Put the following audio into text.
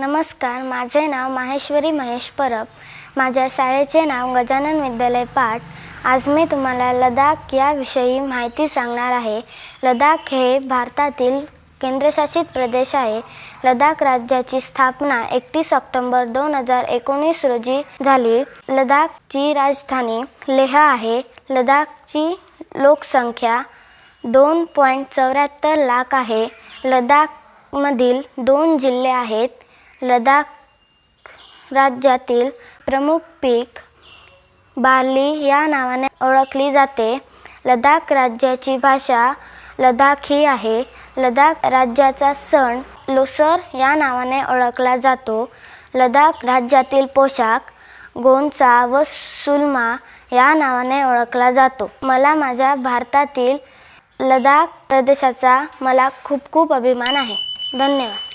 नमस्कार माझे नाव माहेश्वरी महेश परब. माझ्या शाळेचे नाव गजानन विद्यालय पाठ आज मी तुम्हाला लडाख याविषयी माहिती सांगणार आहे. लडाख हे भारतातील केंद्रशासित प्रदेश आहे. लडाख राज्याची स्थापना एकतीस ऑक्टोंबर दोन हजार एकोणीस रोजी झाली. लडाखची राजधानी लेह आहे. लडाखची लोकसंख्या दोन पॉईंट चौऱ्याहत्तर लाख आहे. लडाखमधील दोन जिल्हे आहेत. लडाख राज्यातील प्रमुख पीक बार्ली या नावाने ओळखली जाते. लडाख राज्याची भाषा लडाखी आहे. लडाख राज्याचा सण लोसर या नावाने ओळखला जातो. लडाख राज्यातील पोशाख गोंचा व सुलमा या नावाने ओळखला जातो. मला माझ्या भारतातील लडाख प्रदेशाचा मला खूप खूप अभिमान आहे. धन्यवाद.